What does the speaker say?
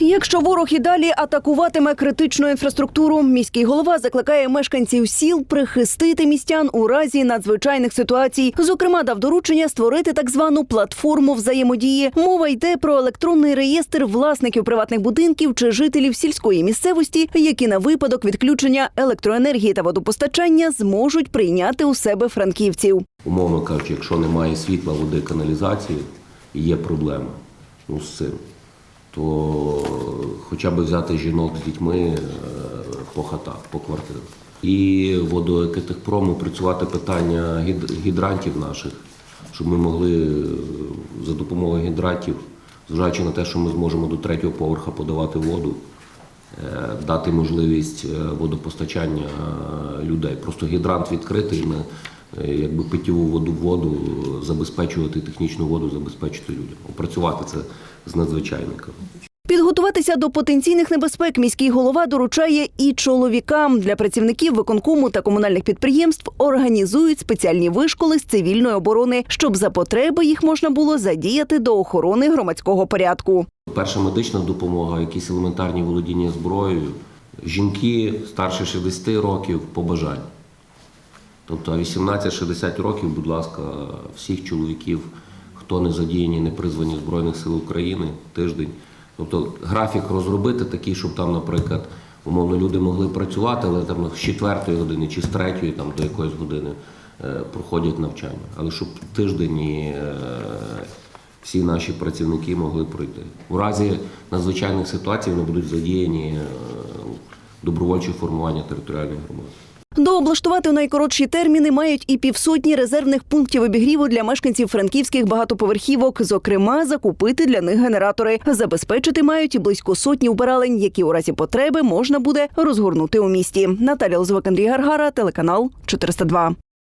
Якщо ворог і далі атакуватиме критичну інфраструктуру, міський голова закликає мешканців сіл прихистити містян у разі надзвичайних ситуацій. Зокрема, дав доручення створити так звану платформу взаємодії. Мова йде про електронний реєстр власників приватних будинків чи жителів сільської місцевості, які на випадок відключення електроенергії та водопостачання зможуть прийняти у себе франківців. Умовно кажучи, якщо немає світла, води, каналізації, є проблема ну, з цим, то хоча б взяти жінок з дітьми е, по хатах, по квартирах. І водоекотехпрому працювати питання гідрантів наших, щоб ми могли е, за допомогою гідрантів, зважаючи на те, що ми зможемо до третього поверха подавати воду, е, дати можливість водопостачання людей. Просто гідрант відкритий, ми якби питьову воду воду е, забезпечувати технічну воду, забезпечити людям. Опрацювати це з надзвичайниками. Підготуватися до потенційних небезпек міський голова доручає і чоловікам для працівників виконкому та комунальних підприємств організують спеціальні вишколи з цивільної оборони, щоб за потреби їх можна було задіяти до охорони громадського порядку. Перша медична допомога, якісь елементарні володіння зброєю, жінки старше 60 років по бажанню. Тобто 18-60 років, будь ласка, всіх чоловіків, хто не задіяні, не призвані Збройних сил України, тиждень. Тобто графік розробити такий, щоб там, наприклад, умовно люди могли працювати, але там з 4 години чи з 3 там, до якоїсь години е, проходять навчання. Але щоб тиждень і е, всі наші працівники могли пройти. У разі надзвичайних ситуацій вони будуть задіяні е, добровольчі формування територіальної громади. Дооблаштувати у найкоротші терміни мають і півсотні резервних пунктів обігріву для мешканців франківських багатоповерхівок. Зокрема, закупити для них генератори. Забезпечити мають і близько сотні вбиралень, які у разі потреби можна буде розгорнути у місті. Наталя Лозвик, Андрій Гаргара, телеканал 402.